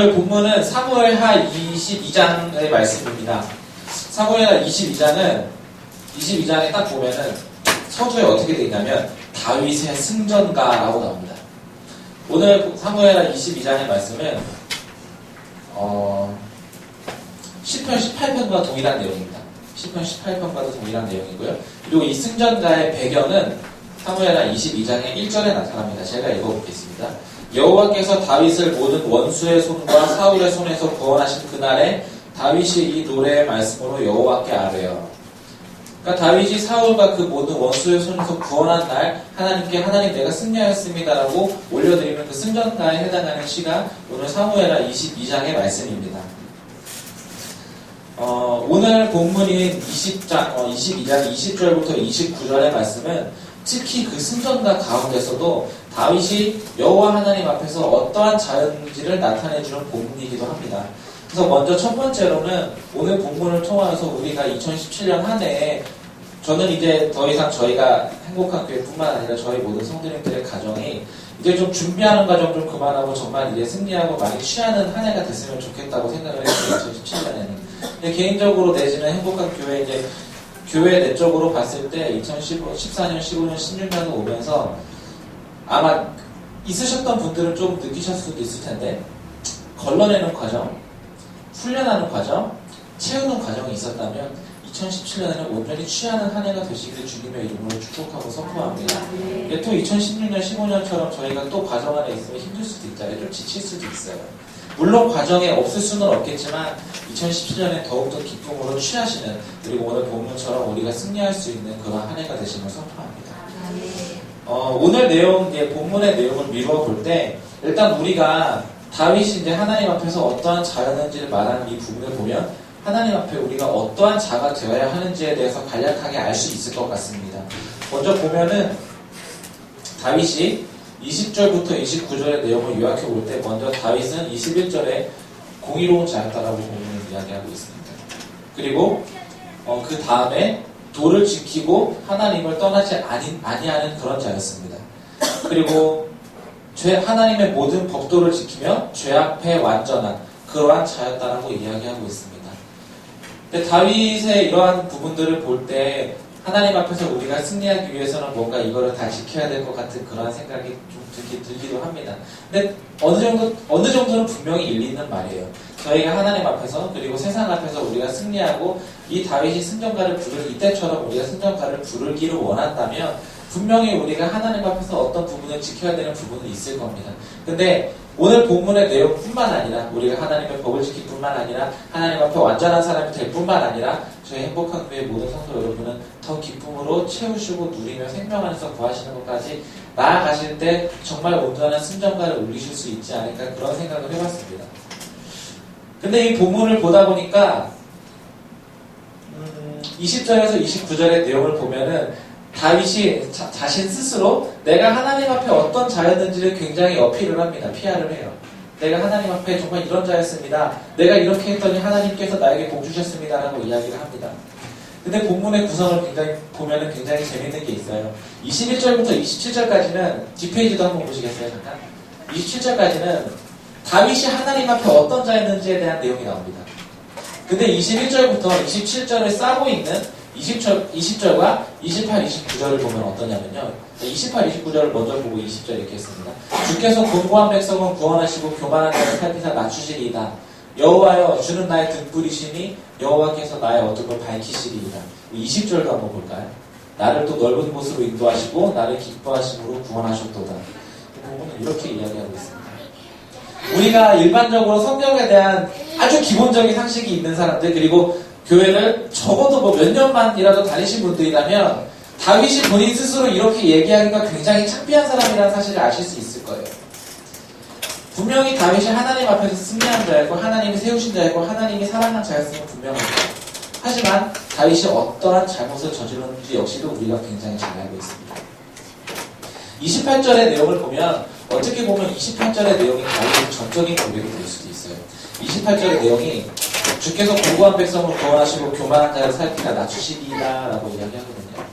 오늘 본문은 사무엘하 22장의 말씀입니다. 사무엘하 22장은 22장에 딱 보면은 서두에 어떻게 되어 있냐면 다윗의 승전가라고 나옵니다. 오늘 사무엘하 22장의 말씀은 어, 10편 18편과 동일한 내용입니다. 10편 18편과도 동일한 내용이고요. 그리고 이 승전가의 배경은 사무엘하 22장의 1절에 나타납니다. 제가 읽어보겠습니다. 여호와께서 다윗을 모든 원수의 손과 사울의 손에서 구원하신 그날에 다윗이 이 노래의 말씀으로 여호와께 아뢰요. 그러니까 다윗이 사울과 그 모든 원수의 손에서 구원한 날 하나님께 하나님 내가 승리하였습니다라고 올려드리는 그 승전가에 해당하는 시가 오늘 사무엘하 22장의 말씀입니다. 어, 오늘 본문인 20장, 어, 22장 20절부터 29절의 말씀은 특히 그 승전가 가운데서도 다윗이 여호와 하나님 앞에서 어떠한 자연인지를 나타내주는 본문이기도 합니다. 그래서 먼저 첫 번째로는 오늘 본문을 통하여서 우리가 2017년 한 해에 저는 이제 더 이상 저희가 행복한 교회뿐만 아니라 저희 모든 성도님들의 가정이 이제 좀 준비하는 과정 좀 그만하고 정말 이제 승리하고 많이 취하는 한 해가 됐으면 좋겠다고 생각을 했어요. 2017년에는. 개인적으로 내지는 행복한 교회 이제 교회 내적으로 봤을 때 2015, 14년, 15년, 16년 오면서 아마 있으셨던 분들은 좀 느끼셨을 수도 있을 텐데 걸러내는 과정, 훈련하는 과정, 채우는 과정이 있었다면 2017년에는 온전히 취하는 한 해가 되시기를 주님의 이름으로 축복하고 선포합니다. 근데 또 2016년, 15년처럼 저희가 또 과정 안에 있으면 힘들 수도 있잖아요. 좀 지칠 수도 있어요. 물론 과정에 없을 수는 없겠지만 2017년에 더욱더 기쁨으로 취하시는 그리고 오늘 본문처럼 우리가 승리할 수 있는 그런 한 해가 되시는 걸 선포합니다. 어, 오늘 내용, 이제 본문의 내용을 미루어 볼 때 일단 우리가 다윗이 이제 하나님 앞에서 어떠한 자였는지를 말하는 이 부분을 보면 하나님 앞에 우리가 어떠한 자가 되어야 하는지에 대해서 간략하게 알 수 있을 것 같습니다. 먼저 보면은 다윗이 20절부터 29절의 내용을 요약해 볼 때 먼저 다윗은 21절에 공의로운 자였다라고 본문을 이야기하고 있습니다. 그리고 어, 그 다음에 도를 지키고 하나님을 떠나지 아니, 아니하는 그런 자였습니다. 그리고 죄, 하나님의 모든 법도를 지키며 죄 앞에 완전한 그러한 자였다라고 이야기하고 있습니다. 근데 다윗의 이러한 부분들을 볼 때 하나님 앞에서 우리가 승리하기 위해서는 뭔가 이거를 다 지켜야 될 것 같은 그런 생각이 좀 들기, 들기도 합니다. 근데 어느 정도, 어느 정도는 분명히 일리 있는 말이에요. 저희가 하나님 앞에서 그리고 세상 앞에서 우리가 승리하고 이 다윗이 승전가를 부를 이때처럼 우리가 승전가를 부르기를 원한다면 분명히 우리가 하나님 앞에서 어떤 부분을 지켜야 되는 부분은 있을 겁니다. 근데 오늘 본문의 내용뿐만 아니라 우리가 하나님의 법을 지킬 뿐만 아니라 하나님 앞에 완전한 사람이 될 뿐만 아니라 저희 행복한 교회 모든 성도 여러분은 더 기쁨으로 채우시고 누리며 생명 안에서 구하시는 것까지 나아가실 때 정말 온전한 승전가를 올리실 수 있지 않을까 그런 생각을 해봤습니다. 근데 이 본문을 보다 보니까 음, 20절에서 29절의 내용을 보면은 다윗이 자, 자신 스스로 내가 하나님 앞에 어떤 자였는지를 굉장히 어필을 합니다. 피아를 해요. 내가 하나님 앞에 정말 이런 자였습니다. 내가 이렇게 했더니 하나님께서 나에게 복 주셨습니다라고 이야기를 합니다. 근데 본문의 구성을 굉장히 보면은 굉장히 재밌는 게 있어요. 21절부터 27절까지는 뒷페이지도 한번 보시겠어요, 잠깐? 27절까지는 다윗이 하나님 앞에 어떤 자였는지에 대한 내용이 나옵니다. 근데 21절부터 27절을 싸고 있는 20절, 20절과 28, 29절을 보면 어떠냐면요. 28, 29절을 먼저 보고 20절 이렇게 했습니다. 주께서 공고한 백성은 구원하시고 교만한 자를 살피사 낮추시리이다. 여호와여 주는 나의 등불이시니 여호와께서 나의 어둠을 밝히시리이다. 20절도 한번 볼까요? 나를 또 넓은 곳으로 인도하시고 나를 기뻐하심으로 구원하셨도다. 이 부분은 이렇게 이야기하고 있습니다. 우리가 일반적으로 성경에 대한 아주 기본적인 상식이 있는 사람들 그리고 교회를 적어도 뭐 몇 년만이라도 다니신 분들이라면 다윗이 본인 스스로 이렇게 얘기하기가 굉장히 창피한 사람이라는 사실을 아실 수 있을 거예요. 분명히 다윗이 하나님 앞에서 승리한 자였고 하나님이 세우신 자였고 하나님이 사랑한 자였음은 분명합니다. 하지만 다윗이 어떠한 잘못을 저질렀는지 역시도 우리가 굉장히 잘 알고 있습니다. 28절의 내용을 보면 어떻게 보면 28절의 내용이 다윗의 전적인 고백이 될 수도 있어요. 28절의 내용이 주께서 공고한 백성을 구원하시고 교만한 자를 살피라 낮추시리라 라고 이야기하거든요.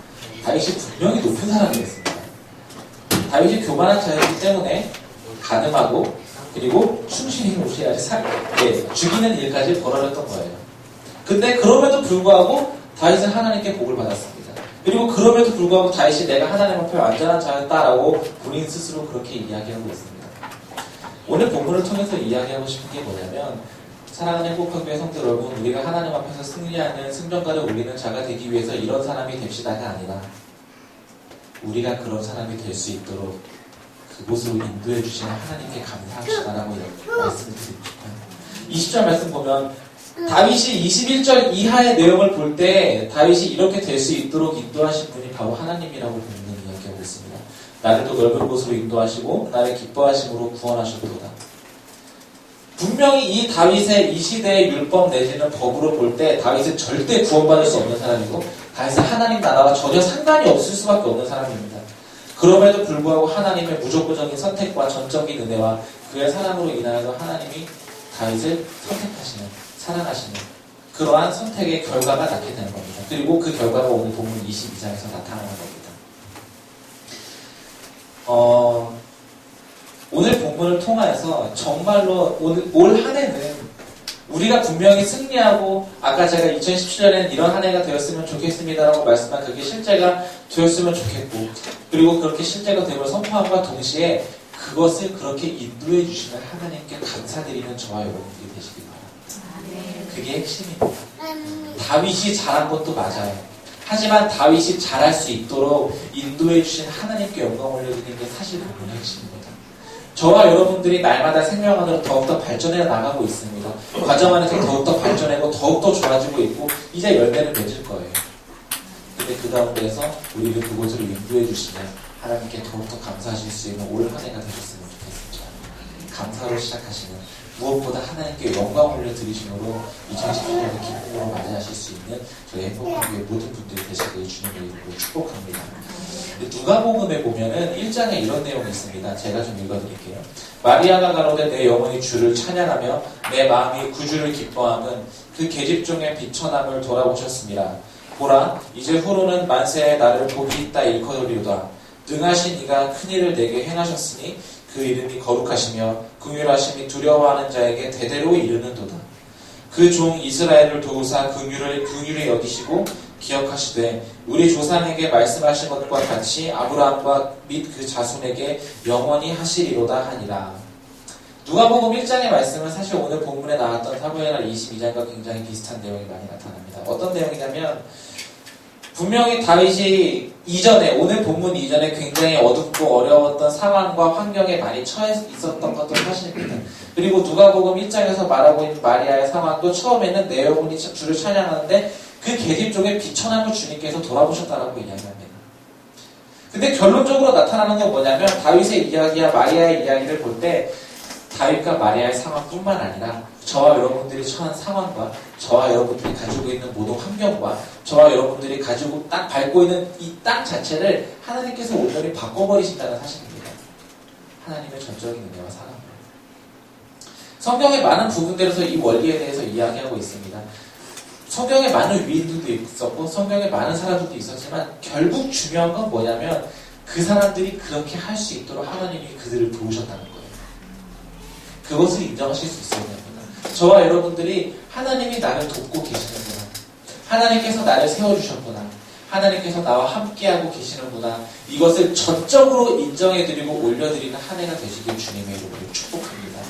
다윗이 분명히 높은 사람이었습니다. 다윗이 교만한 자였기 때문에 가늠하고 그리고 충실히 우리야지 살, 예, 죽이는 일까지 벌어졌던 거예요. 근데 그럼에도 불구하고 다윗은 하나님께 복을 받았습니다. 그리고 그럼에도 불구하고 다윗이 내가 하나님 앞에 완전한 자였다라고 본인 스스로 그렇게 이야기하고 있습니다. 오늘 본문을 통해서 이야기하고 싶은 게 뭐냐면 사랑하는 행복한교회 성도 여러분 우리가 하나님 앞에서 승리하는 승전가를 올리는 자가 되기 위해서 이런 사람이 됩시다가 아니라 우리가 그런 사람이 될 수 있도록 그곳으로 인도해 주시는 하나님께 감사합시다라고 말씀을 드리고 싶어요. 20절 말씀 보면 다윗이 21절 이하의 내용을 볼 때 다윗이 이렇게 될 수 있도록 인도하신 분이 바로 하나님이라고 본문은 이야기하고 있습니다. 나를 또 넓은 곳으로 인도하시고 나를 기뻐하심으로 구원하셨도다. 분명히 이 다윗의 이 시대의 율법 내지는 법으로 볼 때 다윗은 절대 구원받을 수 없는 사람이고 다윗은 하나님 나라와 전혀 상관이 없을 수밖에 없는 사람입니다. 그럼에도 불구하고 하나님의 무조건적인 선택과 전적인 은혜와 그의 사랑으로 인하여서 하나님이 다윗을 선택하시는 사랑하시는 그러한 선택의 결과가 낳게 되는 겁니다. 그리고 그 결과가 오늘 본문 22장에서 나타나는 겁니다. 어, 오늘 본문을 통하여서 정말로 오늘 올 한 해는 우리가 분명히 승리하고 아까 제가 2017년에는 이런 한 해가 되었으면 좋겠습니다라고 말씀한 그게 실제가 되었으면 좋겠고 그리고 그렇게 실제가 됨을 선포함과 동시에 그것을 그렇게 인도해 주시는 하나님께 감사드리는 저와 여러분들이 되시기 바랍니다. 그게 핵심입니다. 다윗이 잘한 것도 맞아요. 하지만 다윗이 잘할 수 있도록 인도해 주신 하나님께 영광 올려드리는 게 사실 본문의 핵심입니다. 저와 여러분들이 날마다 생명 안으로 더욱더 발전해 나가고 있습니다. 과정 안에서 더욱더 발전하고 더욱더 좋아지고 있고 이제 열매를 맺을 거예요. 근데 그 가운데서 우리를 그곳으로 인도해 주시면 하나님께 더욱더 감사하실 수 있는 올 한 해가 되셨으면 좋겠습니다. 감사로 시작하시는 무엇보다 하나님께 영광 올려드리심으로 2017년을 기쁨으로 맞이하실 수 있는 저희 행복한 교회 모든 분들이 되시길 주님의 이름으로 축복합니다. 누가복음에 보면은 1장에 이런 내용이 있습니다. 제가 좀 읽어드릴게요. 마리아가 가로되 내 영혼이 주를 찬양하며 내 마음이 구주를 기뻐함은 그 계집종의 비천함을 돌아보셨습니다. 보라 이제 후로는 만세의 나를 복이 있다 일컬으리로다. 능하신 이가 큰일을 내게 행하셨으니 그 이름이 거룩하시며 긍휼하심이 두려워하는 자에게 대대로 이르는도다. 그 종 이스라엘을 도우사 긍휼을 긍휼히 여기시고 기억하시되 우리 조상에게 말씀하신 것과 같이 아브라함과 및 그 자손에게 영원히 하시리로다 하니라. 누가복음 1장의 말씀은 사실 오늘 본문에 나왔던 사무엘하 22장과 굉장히 비슷한 내용이 많이 나타납니다. 어떤 내용이냐면 분명히 다윗이 이전에 오늘 본문 이전에 굉장히 어둡고 어려웠던 상황과 환경에 많이 처해 있었던 것도 사실입니다. 그리고 누가복음 1장에서 말하고 있는 마리아의 상황도 처음에는 내 영혼이 주를 찬양하는데 그 계집 쪽에 비천함을 주님께서 돌아보셨다라고 이야기합니다. 근데 결론적으로 나타나는 건 뭐냐면 다윗의 이야기와 마리아의 이야기를 볼때 다윗과 마리아의 상황뿐만 아니라 저와 여러분들이 처한 상황과 저와 여러분들이 가지고 있는 모든 환경과 저와 여러분들이 가지고 딱 밟고 있는 이 땅 자체를 하나님께서 온전히 바꿔버리신다는 사실입니다. 하나님의 전적인 은혜와 사랑. 성경의 많은 부분들에서 이 원리에 대해서 이야기하고 있습니다. 성경에 많은 위인들도 있었고 성경에 많은 사람들도 있었지만 결국 중요한 건 뭐냐면 그 사람들이 그렇게 할 수 있도록 하나님이 그들을 도우셨다는 거예요. 그것을 인정하실 수 있어야 됩니다. 저와 여러분들이 하나님이 나를 돕고 계시는구나. 하나님께서 나를 세워주셨구나. 하나님께서 나와 함께하고 계시는구나. 이것을 전적으로 인정해드리고 올려드리는 한 해가 되시길 주님의 이름으로 축복합니다.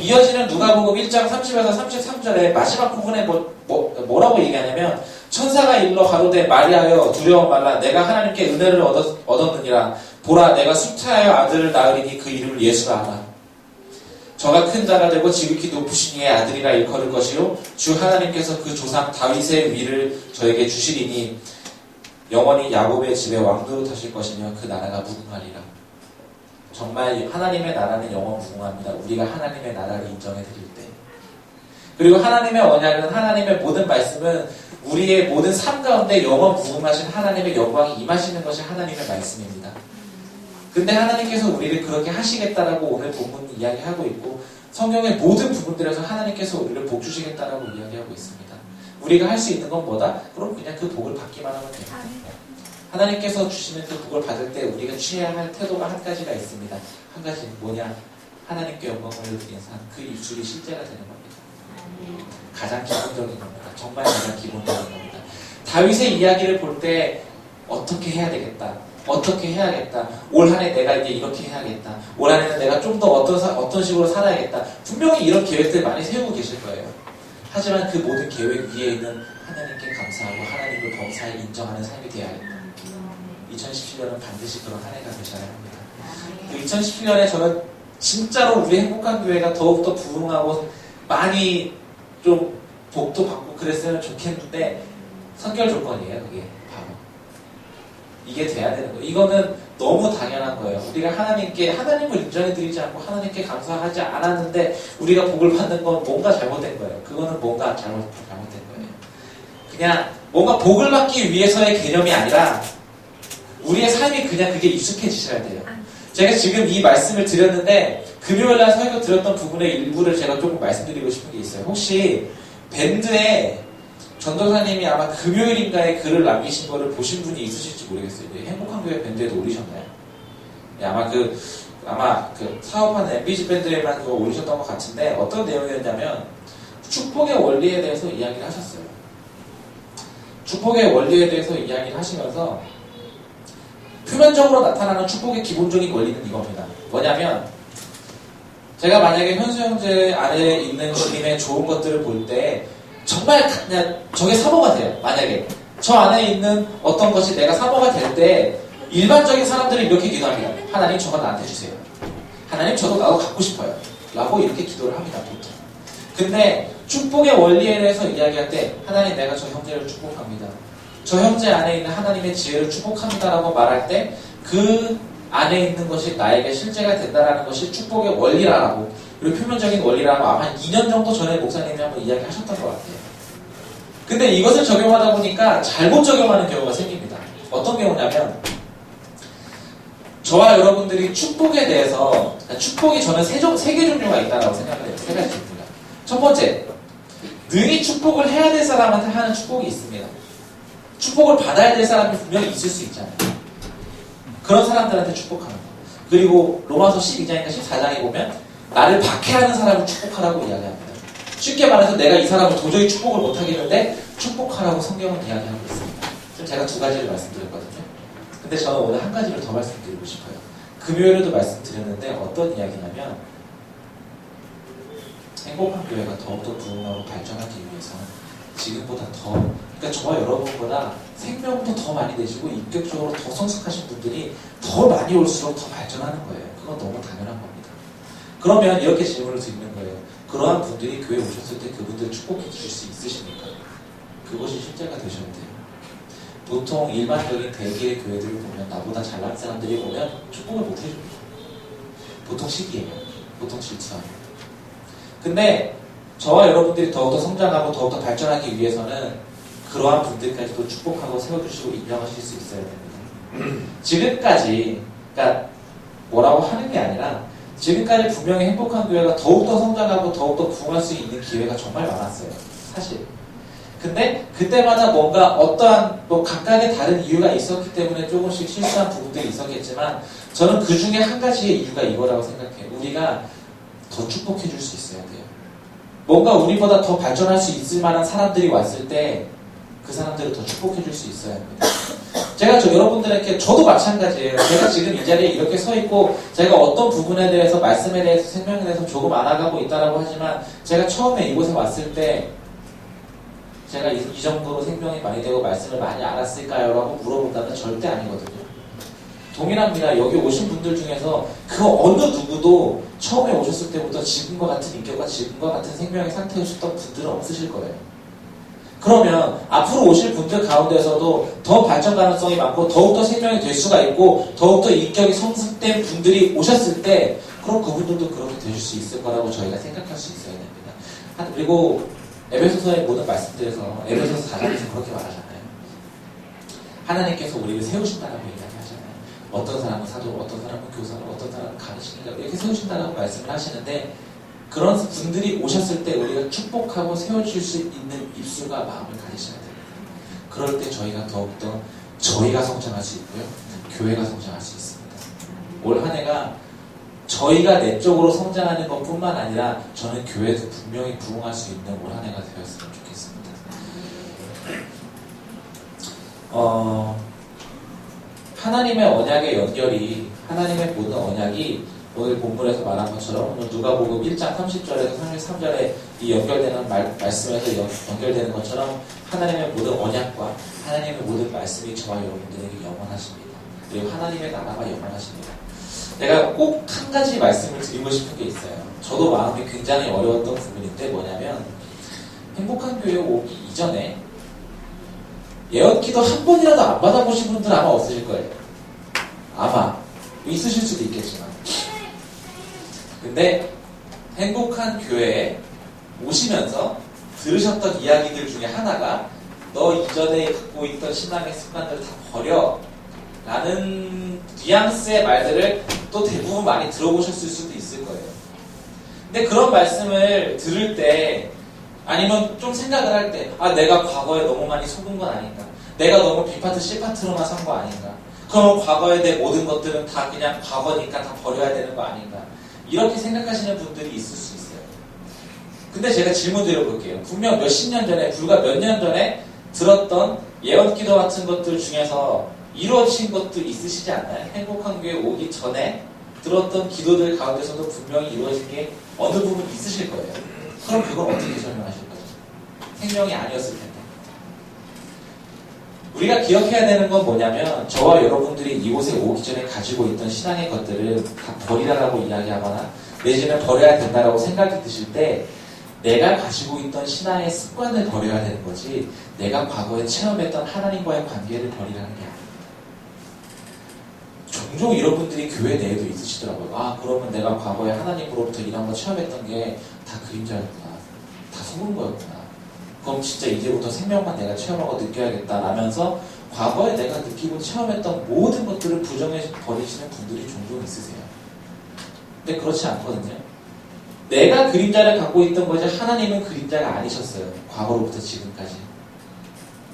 이어지는 누가복음 1장 30에서 33절에 마지막 부분에 뭐, 뭐, 라고 얘기하냐면 천사가 일러 가로되 마리아여 두려워 말라 내가 하나님께 은혜를 얻었, 얻었느니라 보라 내가 수태하여 아들을 낳으리니 그 이름을 예수라 하라 저가 큰 자가 되고 지극히 높으신 이의 아들이라 일컬을 것이요 주 하나님께서 그 조상 다윗의 위를 저에게 주시리니 영원히 야곱의 집에 왕도로 타실 것이며 그 나라가 무궁하리라 정말 하나님의 나라는 영원 무궁합니다. 우리가 하나님의 나라를 인정해 드릴 때. 그리고 하나님의 언약은 하나님의 모든 말씀은 우리의 모든 삶 가운데 영원 무궁하신 하나님의 영광이 임하시는 것이 하나님의 말씀입니다. 근데 하나님께서 우리를 그렇게 하시겠다라고 오늘 본문 이야기하고 있고 성경의 모든 부분들에서 하나님께서 우리를 복 주시겠다라고 이야기하고 있습니다. 우리가 할 수 있는 건 뭐다? 그럼 그냥 그 복을 받기만 하면 됩니다. 하나님께서 주시는 그 복을 받을 때 우리가 취해야 할 태도가 한 가지가 있습니다. 한 가지는 뭐냐? 하나님께 영광을 드리는 삶, 그 입술이 실제가 되는 겁니다. 가장 기본적인 겁니다. 정말 가장 기본적인 겁니다. 다윗의 이야기를 볼 때 어떻게 해야 되겠다. 어떻게 해야겠다. 올 한 해 내가 이제 이렇게 해야겠다. 올 한 해는 내가 좀 더 어떤, 사- 어떤 식으로 살아야겠다. 분명히 이런 계획들 많이 세우고 계실 거예요. 하지만 그 모든 계획 위에 있는 하나님께 감사하고 하나님을 범사에 인정하는 삶이 되어야 합니다. 2017년은 반드시 그런 한 해가 되셔야 합니다. 그 2017년에 저는 진짜로 우리 행복한 교회가 더욱더 부흥하고 많이 좀 복도 받고 그랬으면 좋겠는데 선결 조건이에요, 그게. 이게 돼야 되는 거예요. 이거는 너무 당연한 거예요. 우리가 하나님께 하나님을 인정해드리지 않고 하나님께 감사하지 않았는데 우리가 복을 받는 건 뭔가 잘못된 거예요. 그거는 뭔가 잘못, 잘못된 거예요. 그냥 뭔가 복을 받기 위해서의 개념이 아니라 우리의 삶이 그냥 그게 익숙해지셔야 돼요. 제가 지금 이 말씀을 드렸는데 금요일 날 설교 드렸던 부분의 일부를 제가 조금 말씀드리고 싶은 게 있어요. 혹시 밴드에 전도사님이 아마 금요일인가에 글을 남기신 거를 보신 분이 있으실지 모르겠어요. 네, 행복한 교회 밴드에도 올리셨나요? 네, 아마 그 아마 그 사업하는 MBG 밴드에만 그거 올리셨던 것 같은데 어떤 내용이었냐면 축복의 원리에 대해서 이야기를 하셨어요. 축복의 원리에 대해서 이야기를 하시면서 표면적으로 나타나는 축복의 기본적인 원리는 이겁니다. 뭐냐면 제가 만약에 현수 형제 안에 있는 주님의 좋은 것들을 볼 때 정말 그냥 저게 사모가 돼요. 만약에 저 안에 있는 어떤 것이 내가 사모가 될 때 일반적인 사람들이 이렇게 기도합니다. 하나님 저거 나한테 주세요. 하나님 저도 나도 갖고 싶어요. 라고 이렇게 기도를 합니다. 보통. 근데 축복의 원리에 대해서 이야기할 때 하나님 내가 저 형제를 축복합니다. 저 형제 안에 있는 하나님의 지혜를 축복합니다라고 말할 때 그 안에 있는 것이 나에게 실제가 된다라는 것이 축복의 원리라고 그리고 표면적인 원리라고 아마 한 2년 정도 전에 목사님이 한번 이야기하셨던 것 같아요. 근데 이것을 적용하다 보니까 잘못 적용하는 경우가 생깁니다. 어떤 경우냐면 저와 여러분들이 축복에 대해서 축복이 저는 세, 종, 세개 종류가 있다고 생각을 해요. 세 가지 종류가. 첫 번째, 능히 축복을 해야 될 사람한테 하는 축복이 있습니다. 축복을 받아야 될 사람이 분명히 있을 수 있잖아요. 그런 사람들한테 축복하는 거. 그리고 로마서 12장인가 14장에 보면 나를 박해하는 사람을 축복하라고 이야기합니다. 쉽게 말해서 내가 이 사람을 도저히 축복을 못하겠는데 축복하라고 성경은 이야기하고 있습니다. 지금 제가 두 가지를 말씀드렸거든요. 근데 저는 오늘 한 가지를 더 말씀드리고 싶어요. 금요일에도 말씀드렸는데 어떤 이야기냐면 행복한 교회가 더욱더 부흥하고 발전하기 위해서는 지금보다 더, 그러니까 저와 여러분보다 생명도 더 많이 되시고 인격적으로 더 성숙하신 분들이 더 많이 올수록 더 발전하는 거예요. 그건 너무 당연한 겁니다. 그러면 이렇게 질문을 드리는 거예요. 그러한 분들이 교회 오셨을 때 그분들 축복해 주실 수 있으십니까? 그것이 실제가 되셔야 돼요. 보통 일반적인 대개의 교회들을 보면 나보다 잘난 사람들이 보면 축복을 못 해줍니다. 보통 시기예요. 보통 질투하고. 근데 저와 여러분들이 더욱더 성장하고 더욱더 발전하기 위해서는 그러한 분들까지도 축복하고 세워주시고 인정하실 수 있어야 됩니다. 지금까지, 그러니까 뭐라고 하는 게 아니라 지금까지 분명히 행복한 교회가 더욱더 성장하고 더욱더 부흥할 수 있는 기회가 정말 많았어요. 사실. 근데 그때마다 뭔가 어떠한 뭐 각각의 다른 이유가 있었기 때문에 조금씩 실수한 부분들이 있었겠지만 저는 그 중에 한 가지의 이유가 이거라고 생각해요. 우리가 더 축복해 줄 수 있어야 돼요. 뭔가 우리보다 더 발전할 수 있을 만한 사람들이 왔을 때 그 사람들을 더 축복해 줄 수 있어야 합니다. 제가 저 여러분들에게 저도 마찬가지예요. 제가 지금 이 자리에 이렇게 서 있고 제가 어떤 부분에 대해서 말씀에 대해서 생명에 대해서 조금 알아가고 있다라고 하지만 제가 처음에 이곳에 왔을 때 제가 이, 이 정도로 생명이 많이 되고 말씀을 많이 알았을까요? 라고 물어본다면 절대 아니거든요. 동일합니다. 여기 오신 분들 중에서 그 어느 누구도 처음에 오셨을 때부터 지금과 같은 인격과 지금과 같은 생명의 상태이셨던 분들은 없으실 거예요. 그러면 앞으로 오실 분들 가운데서도 더 발전 가능성이 많고 더욱더 생명이 될 수가 있고 더욱더 인격이 성숙된 분들이 오셨을 때 그럼 그분들도 그렇게 되실 수 있을 거라고 저희가 생각할 수 있어야 됩니다. 한- 그리고 에베소서의 모든 말씀들에서 에베소서 4장에서 그렇게 말하잖아요. 하나님께서 우리를 세우신다라고 이야기하잖아요. 어떤 사람은 사도, 어떤 사람은 교사로, 어떤 사람은 가르치니까 이렇게 세우신다라고 말씀을 하시는데 그런 분들이 오셨을 때 우리가 축복하고 세워줄 수 있는 입술과 마음을 가지셔야 됩니다. 그럴 때 저희가 더욱더 저희가 성장할 수 있고요. 교회가 성장할 수 있습니다. 올 한 해가 저희가 내적으로 성장하는 것 뿐만 아니라 저는 교회도 분명히 부흥할 수 있는 올 한 해가 되었으면 좋겠습니다. 어, 하나님의 언약의 연결이, 하나님의 모든 언약이 오늘 본문에서 말한 것처럼 오늘 누가복음 1장 30절에서 33절에 이 연결되는 말, 말씀에서 연, 연결되는 것처럼 하나님의 모든 언약과 하나님의 모든 말씀이 저와 여러분들에게 영원하십니다. 그리고 하나님의 나라가 영원하십니다. 내가 꼭 한 가지 말씀을 드리고 싶은 게 있어요. 저도 마음이 굉장히 어려웠던 부분인데 뭐냐면 행복한 교회 오기 이전에 예언기도 한 번이라도 안 받아보신 분들 아마 없으실 거예요. 아마 있으실 수도 있겠지만 근데 행복한 교회에 오시면서 들으셨던 이야기들 중에 하나가 너 이전에 갖고 있던 신앙의 습관들 다 버려 라는 뉘앙스의 말들을 또 대부분 많이 들어보셨을 수도 있을 거예요. 근데 그런 말씀을 들을 때 아니면 좀 생각을 할 때, 아, 내가 과거에 너무 많이 속은 건 아닌가? 내가 너무 B파트, C파트로만 산 거 아닌가? 그럼 과거에 내 모든 것들은 다 그냥 과거니까 다 버려야 되는 거 아닌가? 이렇게 생각하시는 분들이 있을 수 있어요. 근데 제가 질문 드려볼게요. 분명 몇십 년 전에, 불과 몇 년 전에 들었던 예언 기도 같은 것들 중에서 이루어진 것들 있으시지 않나요? 행복한 교회 오기 전에 들었던 기도들 가운데서도 분명히 이루어진 게 어느 부분 있으실 거예요. 그럼 그걸 어떻게 설명하실 거죠? 생명이 아니었을 텐데. 우리가 기억해야 되는 건 뭐냐면 저와 여러분들이 이곳에 오기 전에 가지고 있던 신앙의 것들을 다 버리라고 이야기하거나 내지는 버려야 된다라고 생각이 드실 때 내가 가지고 있던 신앙의 습관을 버려야 되는 거지 내가 과거에 체험했던 하나님과의 관계를 버리라는 게. 종종 이런 분들이 교회 내에도 있으시더라고요. 아 그러면 내가 과거에 하나님으로부터 이런 거 체험했던 게 다 그림자였구나. 다 속은 거였구나. 그럼 진짜 이제부터 생명만 내가 체험하고 느껴야겠다 라면서 과거에 내가 느끼고 체험했던 모든 것들을 부정해 버리시는 분들이 종종 있으세요. 근데 그렇지 않거든요. 내가 그림자를 갖고 있던 거지 하나님은 그림자가 아니셨어요. 과거로부터 지금까지.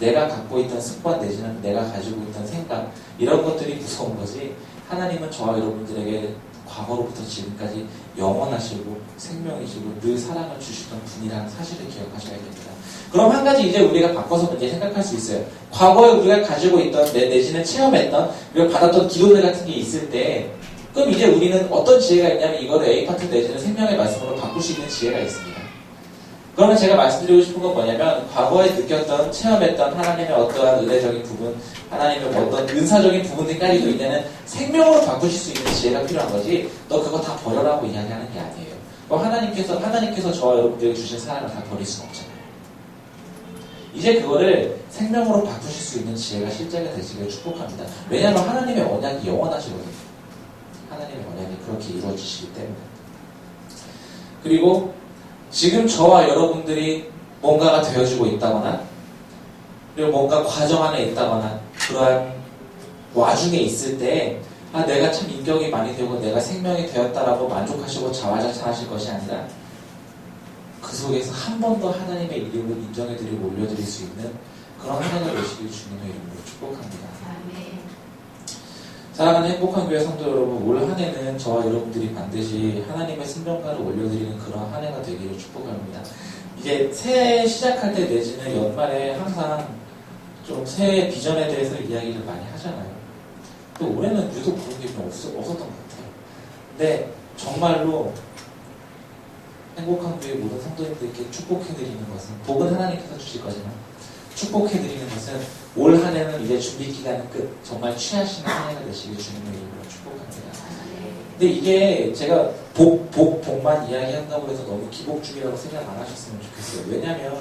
내가 갖고 있던 습관 내지는 내가 가지고 있던 생각 이런 것들이 무서운 거지 하나님은 저와 여러분들에게 과거로부터 지금까지 영원하시고 생명이시고 늘 사랑을 주시던 분이라는 사실을 기억하셔야 됩니다. 그럼 한 가지 이제 우리가 바꿔서 이제 생각할 수 있어요. 과거에 우리가 가지고 있던 내 내지는 체험했던 우리가 받았던 기도들 같은 게 있을 때 그럼 이제 우리는 어떤 지혜가 있냐면 이거를 A 파트 내지는 생명의 말씀으로 바꿀 수 있는 지혜가 있습니다. 그러면 제가 말씀드리고 싶은 건 뭐냐면 과거에 느꼈던 체험했던 하나님의 어떠한 은혜적인 부분, 하나님의 어떤 은사적인 부분들까지도 이제는 생명으로 바꾸실 수 있는 지혜가 필요한 거지. 너 그거 다 버려라고 이야기하는 게 아니에요. 그럼 하나님께서 하나님께서 저와 여러분들에게 주신 사랑을 다 버릴 수는 없잖아요. 이제 그거를 생명으로 바꾸실 수 있는 지혜가 실제가 되시길 축복합니다. 왜냐하면 하나님의 언약이 영원하시거든요. 하나님의 언약이 그렇게 이루어지시기 때문에. 그리고 지금 저와 여러분들이 뭔가가 되어지고 있다거나 그리고 뭔가 과정 안에 있다거나 그러한 와중에 있을 때 아, 내가 참 인격이 많이 되고 내가 생명이 되었다라고 만족하시고 자화자찬하실 것이 아니라 그 속에서 한 번 더 하나님의 이름을 인정해드리고 올려드릴 수 있는 그런 한 해가 되시길 주님의 이름으로 축복합니다. 아멘. 사랑하는 행복한 교회 성도 여러분, 올 한 해는 저와 여러분들이 반드시 하나님의 승전가를 올려드리는 그런 한 해가 되기를 축복합니다. 이제 새해 시작할 때 내지는 연말에 항상 좀 새해 비전에 대해서 이야기를 많이 하잖아요. 근데 올해는 유독 그런 게 좀 없었던 것 같아요. 근데 정말로 행복한 교회 모든 성도님들께 축복해드리는 것은 복은 하나님께서 주실 거지만 축복해드리는 것은 올 한 해는 이제 준비 기간은 끝. 정말 취하시는 한 해가 되시길 주님의 이름으로 축복합니다. 근데 이게 제가 복, 복, 복만 이야기한다고 해서 너무 기복주의라고 생각 안 하셨으면 좋겠어요. 왜냐면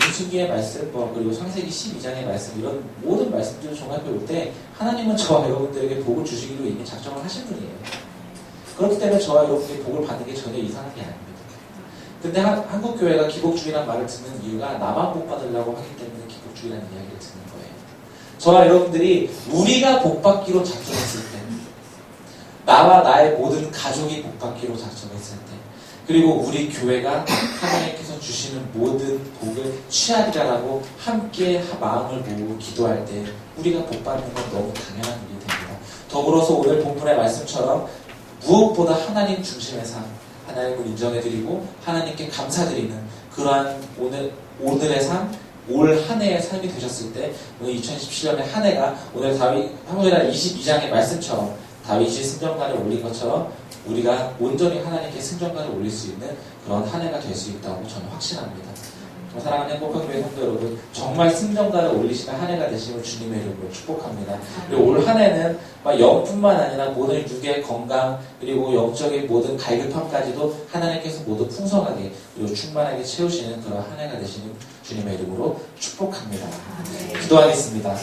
민수기의 말씀, 뭐, 그리고 창세기 12장의 말씀, 이런 모든 말씀들을 종합해 올때 하나님은 저와 여러분들에게 복을 주시기로 이미 작정을 하신 분이에요. 그렇기 때문에 저와 여러분들이 복을 받는 게 전혀 이상한 게 아닙니다. 근데 한, 한국 교회가 기복주의란 말을 듣는 이유가 나만 복 받으려고 하기 때문에 기복주의라는 이야기를 듣는 거예요. 저와 여러분들이 우리가 복 받기로 작정했을 때, 나와 나의 모든 가족이 복 받기로 작정했을 때, 그리고 우리 교회가 하나님께서 주시는 모든 복을 취하리라라고 함께 마음을 모으고 기도할 때 우리가 복 받는 건 너무 당연한 일이 됩니다. 더불어서 오늘 본문의 말씀처럼 무엇보다 하나님 중심의 삶, 하나님을 인정해드리고 하나님께 감사드리는 그러한 오늘 오늘의 삶, 올 한 해의 삶이 되셨을 때 오늘 2017년의 한 해가 오늘 다윗 사무엘하 22장의 말씀처럼 다윗이 승전가를 올린 것처럼 우리가 온전히 하나님께 승전가를 올릴 수 있는 그런 한 해가 될 수 있다고 저는 확신합니다. 사랑하는 행복한 교회 성도 여러분, 정말 승전가를 올리시는 한 해가 되시면 주님의 이름으로 축복합니다. 그리고 올 한 해는 막 영뿐만 아니라 모든 육의 건강 그리고 영적인 모든 갈급함까지도 하나님께서 모두 풍성하게 그리고 충만하게 채우시는 그런 한 해가 되시는 주님의 이름으로 축복합니다. 기도하겠습니다.